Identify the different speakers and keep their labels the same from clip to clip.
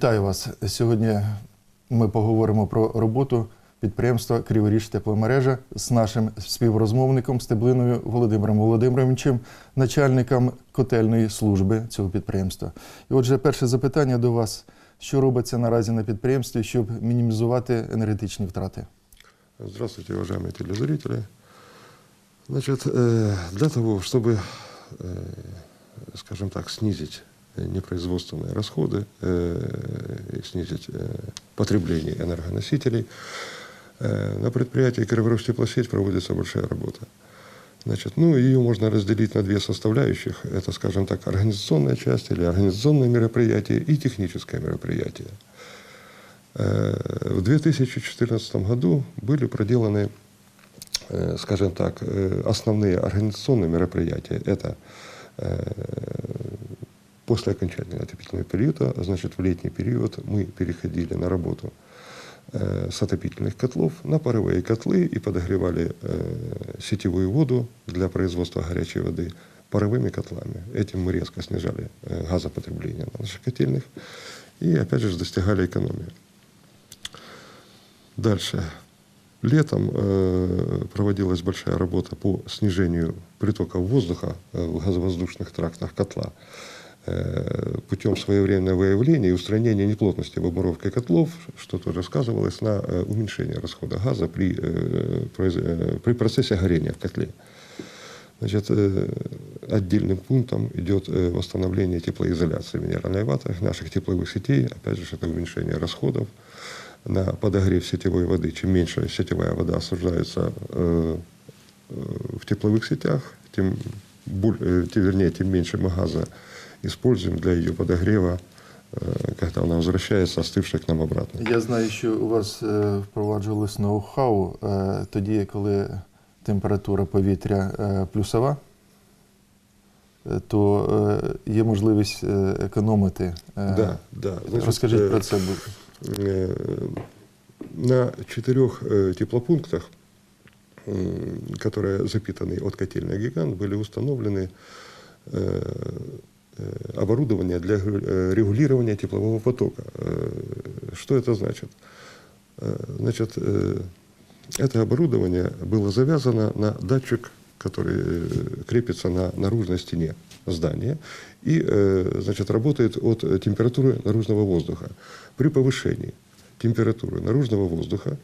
Speaker 1: вітаю вас. Сьогодні ми поговоримо про роботу підприємства Криворіж тепломережа з нашим співрозмовником Стеблиною Володимиром Володимировичем, начальником котельної служби цього підприємства. І отже, перше запитання до вас: що робиться наразі на підприємстві, щоб мінімізувати енергетичні втрати?
Speaker 2: Здравствуйте, уважаемые телезрители. Значит, э, для того, чтобы, э, скажем так, снизить э, непроизводственные расходы э, и снизить э, потребление энергоносителей, э, на предприятии Криворожтеплосеть проводится большая работа. Значит, ну, ее можно разделить на две составляющих. Это, скажем так, организационная часть или организационное мероприятие и техническое мероприятие. Э, В 2014 году были проделаны, э, скажем так, э, основные организационные мероприятия. Это э, после окончания отопительного периода, значит, в летний период мы переходили на работу э, с отопительных котлов на паровые котлы и подогревали э, сетевую воду для производства горячей воды паровыми котлами. Этим мы резко снижали э, газопотребление на наших котельных и, опять же, достигали экономии. Дальше. Летом э, проводилась большая работа по снижению притока воздуха в газовоздушных трактах котла путем своевременного выявления и устранения неплотности в оборовке котлов, что тоже сказывалось на э, уменьшении расхода газа при, э, произ- э, при процессе горения в котле. Значит, э, отдельным пунктом идет э, восстановление теплоизоляции минеральной ваты наших тепловых сетей. Опять же, это уменьшение расходов на подогрев сетевой воды. Чем меньше сетевая вода осуждается э, э, в тепловых сетях, тем, боль- э, тем, вернее, тем меньше мы газа используем для ее подогрева, э, когда она возвращается остывшая к нам обратно.
Speaker 1: Я знаю, що у вас е, впроваджувалось ноу-хау е, тоді, коли температура повітря е, плюсова, е, то е, є можливість е, економити. Е,
Speaker 2: Да, да. Значит,
Speaker 1: Розкажіть
Speaker 2: э,
Speaker 1: про це. будь-
Speaker 2: Э, на четырех э, теплопунктах, м, которые запитаны от котельной «Гигант», были установлены э, э, оборудование для регу- э, регулирования теплового потока. Э, Что это значит? Э, Значит, э, это оборудование было завязано на датчик, который э, крепится на наружной стене здания и э, значит, работает от э, температуры наружного воздуха. При повышении температуры наружного воздуха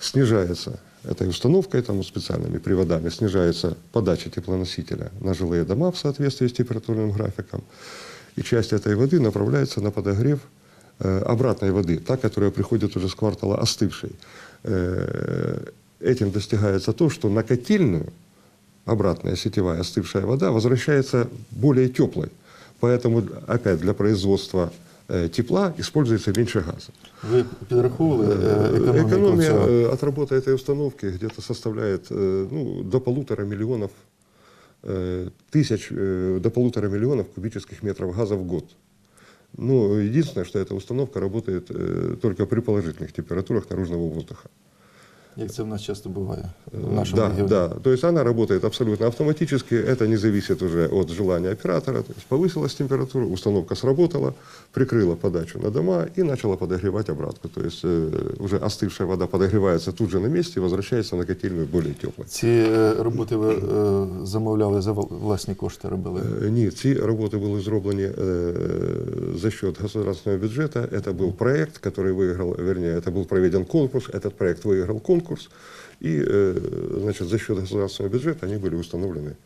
Speaker 2: снижается этой установкой, там, специальными приводами, снижается подача теплоносителя на жилые дома в соответствии с температурным графиком. И часть этой воды направляется на подогрев э, обратной воды, та, которая приходит уже с квартала остывшей. Э, Этим достигается то, что на котельную обратная сетевая остывшая вода возвращается более теплой. Поэтому, опять, для производства э, тепла используется меньше газа.
Speaker 1: Ви підраховували е, економіку
Speaker 2: Экономия
Speaker 1: цього?
Speaker 2: э, от работы этой установки где-то составляет э, ну, до полутора миллионов э, тысяч, э, до полутора миллионов кубических метров газа в год. Ну, единственное, что эта установка работает э, только при положительных температурах наружного воздуха.
Speaker 1: Як це в нас часто буває в
Speaker 2: Э,
Speaker 1: нашому
Speaker 2: Да,
Speaker 1: регіоні?
Speaker 2: да. То есть она работает абсолютно автоматически. Это не зависит уже от желания оператора. То есть повысилась температура, установка сработала, прикрыла подачу на дома и начала подогревать обратку. То есть э, уже остывшая вода подогревается тут же на месте и возвращается на котельную более теплой.
Speaker 1: Ці е, роботи ви е, замовляли за вл- власні кошти робили?
Speaker 2: Э, Ні, ці роботи були зроблені е, за счет государственного бюджета. Это был проект, который выиграл, вернее, это был проведен конкурс. Этот проект выиграл конкурс. И, э, значит, за счет государственного бюджета они были установлены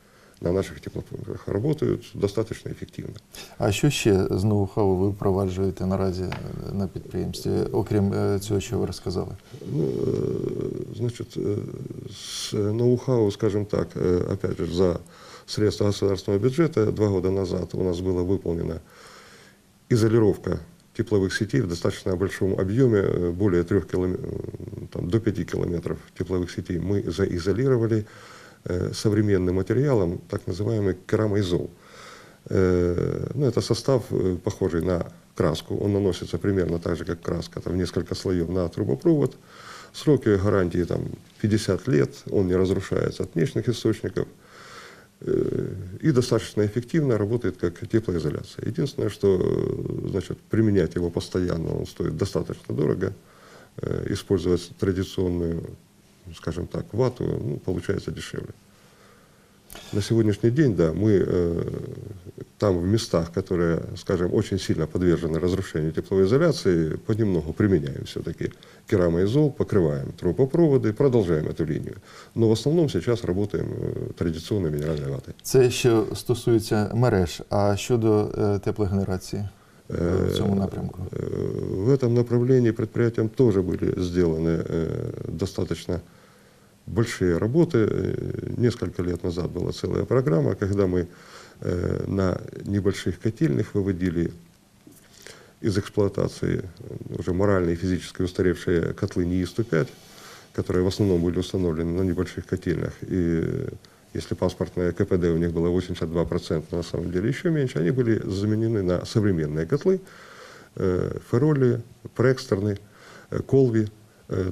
Speaker 2: на наших теплопунктах. Работают достаточно эффективно.
Speaker 1: А що ще з ноу-хау ви впроваджуєте наразі е, на підприємстві, окрім е, цього, що ви розказали?
Speaker 2: Ну, э, значит, э, с ноу-хау, скажем так, э, опять же, за средства государственного бюджета два года назад у нас была выполнена изолировка тепловых сетей в достаточно большом объеме, э, более трех километров, там, до 5 километров тепловых сетей мы заизолировали э, современным материалом, так называемый керамоизол. Э, Ну, это состав, э, похожий на краску. Он наносится примерно так же, как краска, там, в несколько слоев на трубопровод. Сроки гарантии там, 50 лет, он не разрушается от внешних источников. э, и достаточно эффективно работает как теплоизоляция. Единственное, что э, значит, применять его постоянно он стоит достаточно дорого. Э, Использовать традиционную, скажем так, вату ну, получается дешевле. На сегодняшний день, да, мы э, там в местах, которые, скажем, очень сильно подвержены разрушению тепловой изоляции, понемногу применяем все-таки керамоизол, покрываем трубопроводы, продолжаем эту линию. Но в основном сейчас работаем э, традиционной минеральной ватой.
Speaker 1: Це що стосується мереж. А щодо е, теплогенерації е, в цьому напрямку?
Speaker 2: Э, В этом направлении предприятиям тоже были сделаны э, достаточно большие работы. Э, Несколько лет назад была целая программа, когда мы э, на небольших котельных выводили из эксплуатации э, уже морально и физически устаревшие котлы НИИ-105, которые в основном были установлены на небольших котельных. И если паспортное КПД у них было 82%, на самом деле еще меньше, они были заменены на современные котлы, Фероли, Прекстерны, Колви,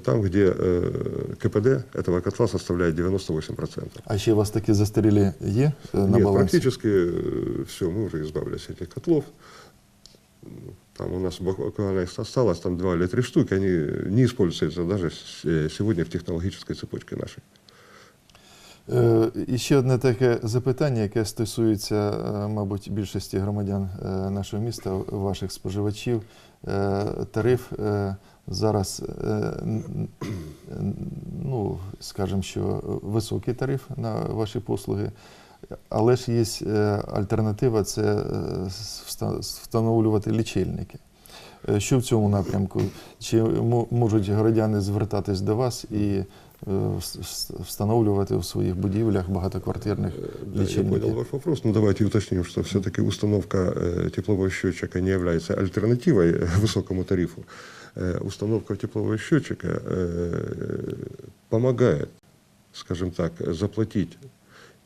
Speaker 2: там, где э, КПД этого котла составляет 98%.
Speaker 1: А ще у вас такі застарілі є е, на
Speaker 2: Нет,
Speaker 1: балансі?
Speaker 2: практически все, мы уже избавились от этих котлов. Там у нас буквально их осталось там два или три штуки, они не используются даже с- э, сегодня в технологической цепочке нашей.
Speaker 1: Е, І ще одне таке запитання, яке стосується, е, мабуть, більшості громадян е, нашого міста, ваших споживачів. Е, Тариф е, зараз, е, н- н- ну, скажімо, що високий тариф на ваші послуги, але ж є е, альтернатива це е, вста- встановлювати лічильники. Е, Що в цьому напрямку? Чи мо- можуть городяни звертатись до вас і е, вс- вс- встановлювати у своїх будівлях багатоквартирних
Speaker 2: Э, Да, я
Speaker 1: лічильники?
Speaker 2: понял ваш вопрос, но давайте уточним, что все-таки установка э, теплового счетчика не является альтернативой э, высокому тарифу. Э, Установка теплового счетчика э, помогает, скажем так, заплатить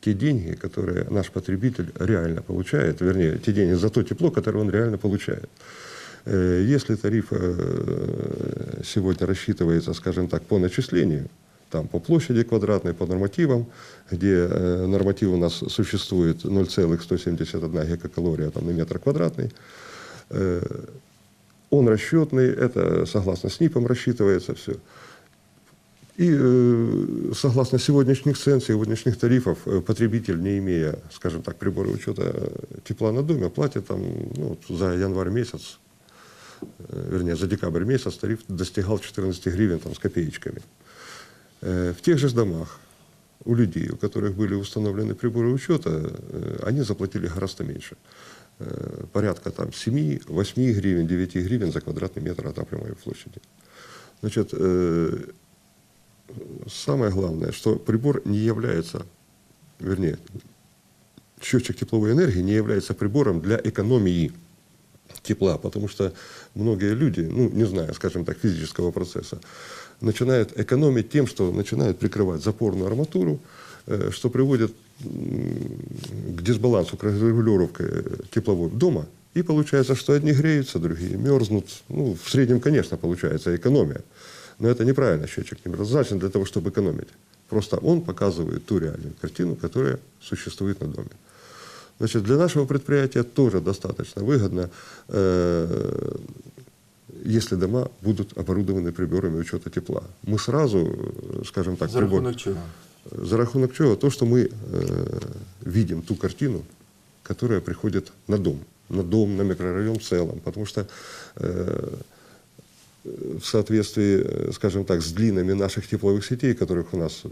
Speaker 2: те деньги, которые наш потребитель реально получает, вернее, те деньги за то тепло, которое он реально получает. Э, Если тариф сегодня рассчитывается, скажем так, по начислению, там по площади квадратной, по нормативам, где норматив у нас существует 0,171 гигакалория там, на метр квадратный, он расчетный, это согласно СНИПам рассчитывается все. И э, согласно сегодняшних цен, сегодняшних тарифов, э, потребитель, не имея, скажем так, прибора учета э, тепла на доме, платит там, ну, за январь месяц, э, вернее, за декабрь месяц тариф достигал 14 гривен там, с копеечками. Э, В тех же домах у людей, у которых были установлены приборы учета, э, они заплатили гораздо меньше. Э, Порядка там 7, 8 гривен, 9 гривен за квадратный метр отапливаемой площади. Значит, э, самое главное, что прибор не является, вернее, счетчик тепловой энергии не является прибором для экономии тепла, потому что многие люди, ну, не знаю, скажем так, физического процесса, начинают экономить тем, что начинают прикрывать запорную арматуру, э, что приводит м, к дисбалансу, к регулировке э, тепловой дома, и получается, что одни греются, другие мерзнут. Ну, в среднем, конечно, получается экономия. Но это неправильно счетчик не предназначен для того, чтобы экономить. Просто он показывает ту реальную картину, которая существует на доме. Значит, для нашего предприятия тоже достаточно выгодно, э, если дома будут оборудованы приборами учета тепла. Мы сразу, э, скажем так,
Speaker 1: За
Speaker 2: прибор-
Speaker 1: рахунок чого?
Speaker 2: За рахунок чего? То, что мы э, видим ту картину, которая приходит на дом, на дом, на микрорайон в целом, потому что э, в соответствии, э, скажем так, с длинами наших тепловых сетей, которых у нас э,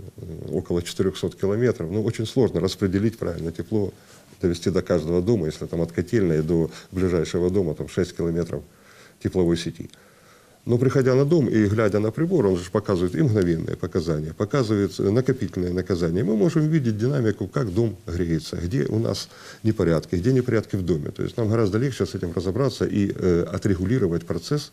Speaker 2: около 400 километров, ну, очень сложно распределить правильно тепло, довести до каждого дома, если там от котельной до ближайшего дома там 6 километров тепловой сети. Но приходя на дом и глядя на прибор, он же показывает и мгновенные показания, показывает э, накопительные наказания. Мы можем видеть динамику, как дом греется, где у нас непорядки, где непорядки в доме. То есть нам гораздо легче с этим разобраться и э, отрегулировать процесс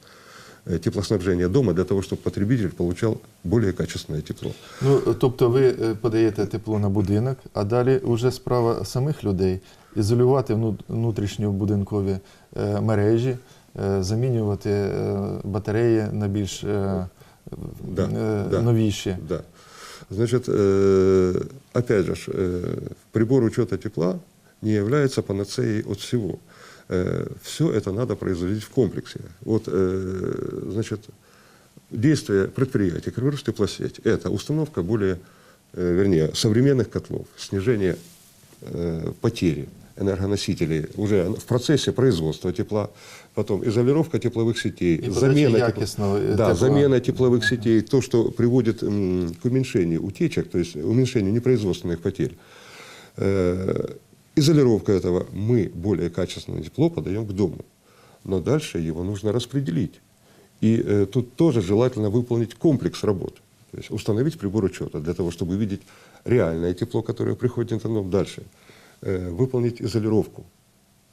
Speaker 2: э, теплоснабжения дома для того, чтобы потребитель получал более качественное тепло.
Speaker 1: Ну, тобто ви е, подаєте тепло на будинок, а далі вже справа самих людей ізолювати вну- внутрішньобудинкові е, мережі, е, замінювати е, батареї на більш е,
Speaker 2: Да,
Speaker 1: е,
Speaker 2: да.
Speaker 1: новіші.
Speaker 2: Да. Значит, э, опять же, ж, э, прибор учета тепла не является панацеей от всего. Все это надо производить в комплексе. Вот, э, значит, действие предприятия «Криворуж теплосеть» – это установка более, э, вернее, современных котлов, снижение э, потери энергоносителей уже в процессе производства тепла, потом изолировка тепловых сетей,
Speaker 1: И
Speaker 2: замена,
Speaker 1: якісного, э,
Speaker 2: да,
Speaker 1: тепла.
Speaker 2: замена тепловых сетей, то, что приводит к уменьшению утечек, то есть уменьшению непроизводственных потерь. Э, Изолировка этого мы более качественное тепло подаем к дому, но дальше его нужно распределить. И э, тут тоже желательно выполнить комплекс работ. То есть установить прибор учета для того, чтобы видеть реальное тепло, которое приходит в интернет дальше. Э, выполнить изолировку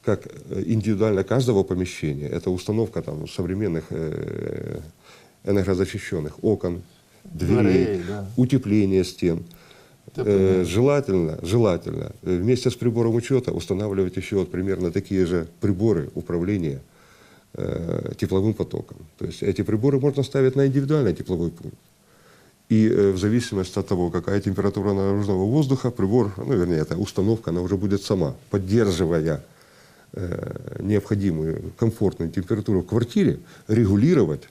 Speaker 2: как э, индивидуально каждого помещения. Это установка там, современных э, энергозащищенных окон, дверей,
Speaker 1: Дверей, да.
Speaker 2: утепление стен. Э, желательно, желательно вместе с прибором учета устанавливать еще вот примерно такие же приборы управления э, тепловым потоком. То есть эти приборы можно ставить на индивидуальный тепловой пункт. И э, в зависимости от того, какая температура наружного воздуха, прибор, ну, вернее, эта установка, она уже будет сама, поддерживая э, необходимую комфортную температуру в квартире, регулировать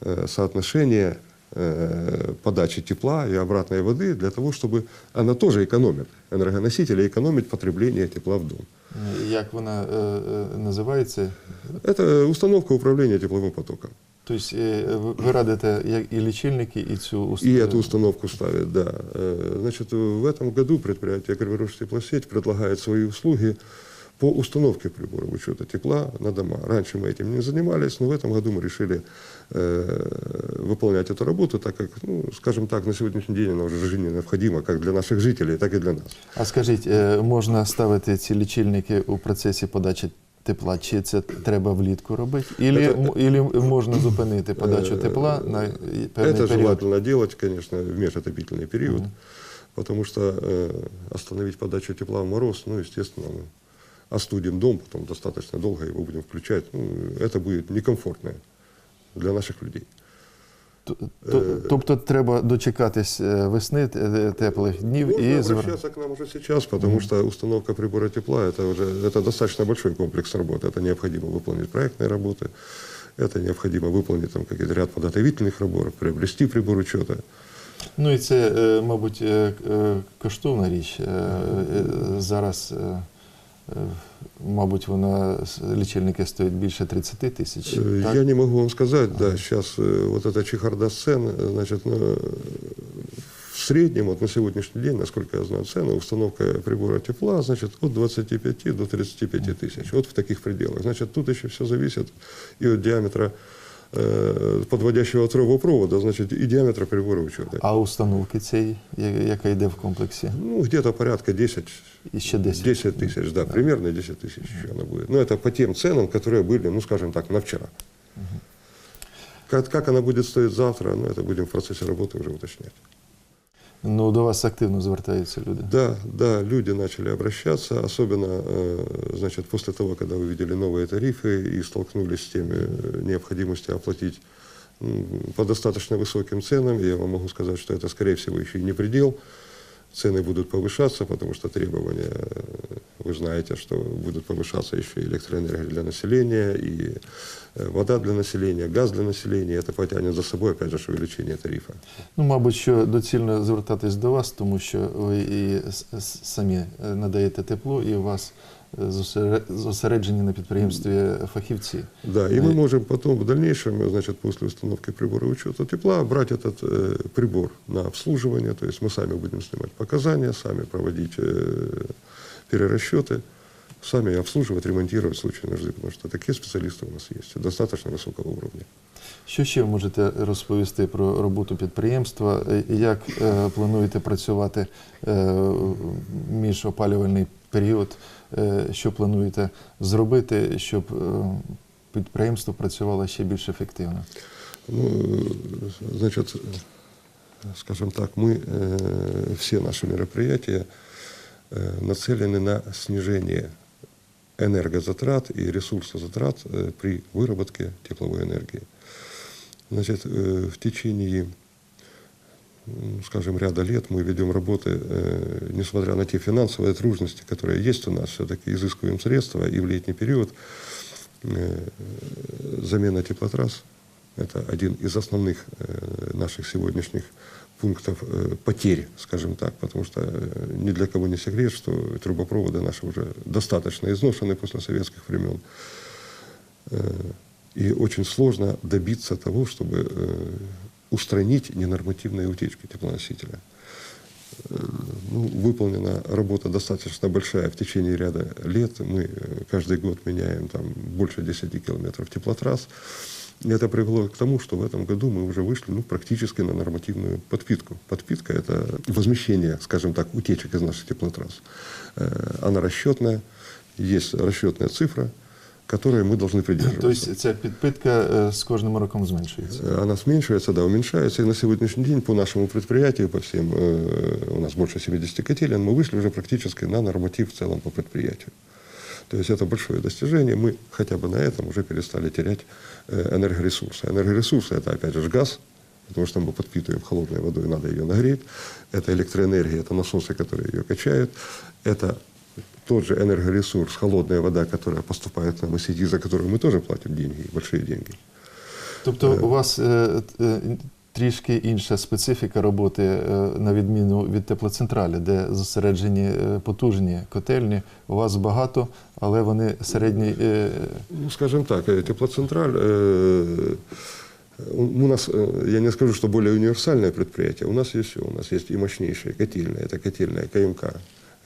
Speaker 2: э, соотношение э, подачи тепла и обратной воды для того, чтобы она тоже экономит, энергоносители экономить потребление тепла в дом.
Speaker 1: Як вона е, е, називається?
Speaker 2: Это установка управления тепловым потоком.
Speaker 1: Тобто е, ви ви радите як і лічильники, і цю уст-
Speaker 2: И эту установку ставят, да. Э, Значит, в этом году предприятие «Криворуж теплосеть» предлагает свои услуги по установке приборов учета тепла на дома. Раньше мы этим не занимались, но в этом году мы решили э, выполнять эту работу, так как, ну, скажем так, на сегодняшний день она уже жизненно необходима как для наших жителей, так и для нас.
Speaker 1: А скажіть, е, можна ставити ці лічильники у процесі подачі тепла? Чи це треба влітку робити? Ілі,
Speaker 2: Це-
Speaker 1: м- ілі можна зупинити подачу
Speaker 2: Е,
Speaker 1: тепла на і- певний
Speaker 2: Это
Speaker 1: період?
Speaker 2: желательно делать, конечно, в межотопительный период, потому что э, остановить подачу тепла в мороз, ну, естественно, мы остудим дом, потом достаточно долго его будем включать. Ну, это будет некомфортно для наших людей.
Speaker 1: Т- то- Тобто треба дочекатись е, весни е, теплих днів
Speaker 2: Можно
Speaker 1: і звер...
Speaker 2: обращаться к нам уже сейчас, потому что установка прибора тепла это уже это достаточно большой комплекс работ. Это необходимо выполнить проектные работы, это необходимо выполнить там какой-то ряд подготовительных работ, приобрести прибор учета.
Speaker 1: Ну і це, е, мабуть, е, е, коштовна річ. Е, е, Зараз, е, е, мабуть, вона с- лічильники стоять більше 30 тисяч.
Speaker 2: Э,
Speaker 1: так?
Speaker 2: Я не могу вам сказать, да, сейчас э, вот эта чехарда цен, э, значит, ну, э, в среднем, вот на сегодняшний день, насколько я знаю, цены, установка прибора тепла, значит, от 25 до 35 тысяч, вот в таких пределах. Значит, тут еще все зависит и от диаметра э, подводящего трубопровода, значит, и диаметра прибора учета.
Speaker 1: А установки цієї, я- яка йде в комплексі?
Speaker 2: Ну, где-то порядка 10,
Speaker 1: І ще 10.
Speaker 2: 10 тысяч, да, примерно 10 тысяч еще она будет. Но это по тем ценам, которые были, ну, скажем так, на вчера. Как, как она будет стоить завтра, ну, это будем в процессе работы уже уточнять.
Speaker 1: Ну, до вас активно звертаються люди.
Speaker 2: Да, да, люди начали обращаться, особенно, э, значит, после того, когда увидели новые тарифы и столкнулись с теми э, необходимостью оплатить по достаточно высоким ценам. Я вам могу сказать, что это, скорее всего, еще и не предел. Цены будут повышаться, потому что требования, э, вы знаете, что будут повышаться еще и электроэнергия для населения, и э, вода для населения, газ для населения. Это потянет за собой, опять же, увеличение тарифа.
Speaker 1: Ну, мабуть, що доцільно звертатись до вас, тому що ви і с- с- самі е, надаєте тепло, і у вас е, зосере- зосереджені на підприємстві фахівці.
Speaker 2: Да, и мы можем потом в дальнейшем, значит, после установки прибора учета тепла, брать этот э, прибор на обслуживание, то есть мы сами будем снимать показания, сами проводить э, перерасчеты, сами обслуживать, ремонтировать в случае нужды, потому что такие специалисты у нас есть, достаточно высокого уровня.
Speaker 1: Що ще ви можете розповісти про роботу підприємства? Е, Як е, плануєте працювати е, між опалювальний період? Е, що плануєте зробити, щоб е, підприємство працювало ще більш ефективно?
Speaker 2: Ну, э, значит, скажем так, мы э, все наши мероприятия э, нацелены на снижение энергозатрат и ресурсозатрат э, при выработке тепловой энергии. Значит, э, в течение м, скажем, ряда лет мы ведем работы, э, несмотря на те финансовые трудности, которые есть у нас, все-таки изыскиваем средства, и в летний период э, замена теплотрасс – это один из основных э, наших сегодняшних пунктов потерь, скажем так, потому что э, ни для кого не секрет, что трубопроводы наши уже достаточно изношены после советских времен. И очень сложно добиться того, чтобы устранить ненормативные утечки теплоносителя. Э, Ну, выполнена работа достаточно большая в течение ряда лет. Мы э, каждый год меняем там больше 10 километров теплотрасс. И это привело к тому, что в этом году мы уже вышли ну, практически на нормативную подпитку. Подпитка – это возмещение, скажем так, утечек из наших теплотрасс. Э, Она расчетная, есть расчетная цифра, которой мы должны придерживаться.
Speaker 1: Тобто ця підпитка е, з кожним роком зменшується.
Speaker 2: Она зменшивается, да, уменьшается. И на сегодняшний день по нашему предприятию, по всем, э, у нас больше 70 котелен, мы вышли уже практически на норматив в целом по предприятию. То есть это большое достижение. Мы хотя бы на этом уже перестали терять э, энергоресурсы. Энергоресурсы – это, опять же, газ, потому что мы подпитываем холодной водой, надо ее нагреть. Это электроэнергия, это насосы, которые ее качают. Это тот же энергоресурс, холодная вода, которая поступает к нам из сети, за которую мы тоже платим деньги, большие деньги.
Speaker 1: Тобто у вас е, е, трішки інша специфіка роботи, е, на відміну від теплоцентралі, де зосереджені е, потужні котельні. У вас багато, але вони середні. е,
Speaker 2: Ну, скажем так, э, теплоцентраль, э, у у нас, э, я не скажу, что более универсальное предприятие, у нас есть все. У нас есть и мощнейшие котельные, это котельная КМК,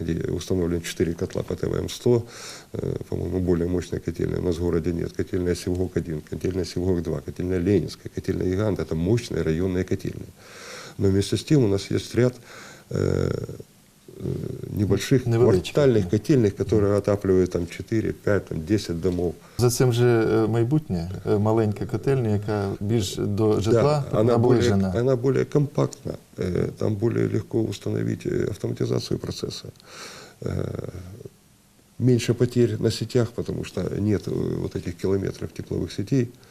Speaker 2: где установлен 4 котла по ТВМ-100, э, по-моему, более мощной котельной у нас в городе нет. Котельная Севгок-1, котельная Севгок-2, котельная Ленинская, котельная Гигант, это мощные районные котельные. Но вместе с тем у нас есть ряд э, э, небольших
Speaker 1: Невеличких,
Speaker 2: квартальных
Speaker 1: да.
Speaker 2: котельных, которые отапливают там 4, 5, там, 10 домов.
Speaker 1: За цим же е, майбутнє, е, маленька котельня, яка більш до житла
Speaker 2: Да, она, более,
Speaker 1: наближена.
Speaker 2: она более компактна, э, там более легко установить э, автоматизацию процесса. Э, Меньше потерь на сетях, потому что нет э, вот этих километров тепловых сетей, э,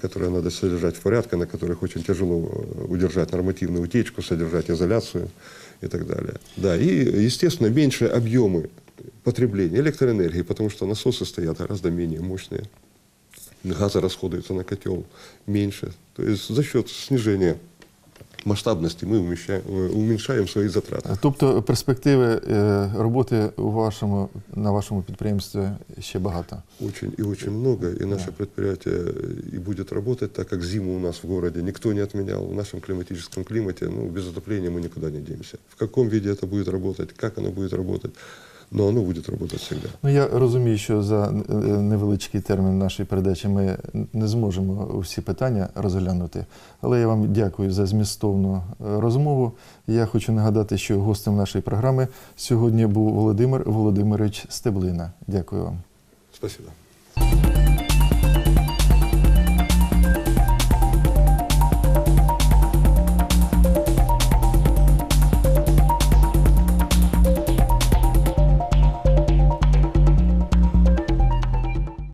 Speaker 2: которые надо содержать в порядке, на которых очень тяжело э, удержать нормативную утечку, содержать изоляцию и так далее. Да, и, естественно, меньше объемы потребления электроэнергии, потому что насосы стоят гораздо менее мощные газа расходуется на котел меньше. То есть за счет снижения масштабности мы уменьшаем, э, уменьшаем свои затраты.
Speaker 1: Тобто перспективи е, роботи у вашому, на вашому підприємстві ще багато.
Speaker 2: Очень и очень много. И наше предприятие э, и будет работать, так как зиму у нас в городе никто не отменял. В нашем климатическом климате ну, без отопления мы никуда не денемся. В каком виде это будет работать, как оно будет работать, но оно будет работать всегда.
Speaker 1: Ну я розумію, що за е, невеличкий термін нашої передачі ми не зможемо усі питання розглянути. Але я вам дякую за змістовну е, розмову. Я хочу нагадати, що гостем нашої програми сьогодні був Володимир Володимирович Стеблина. Дякую вам.
Speaker 2: Спасибо.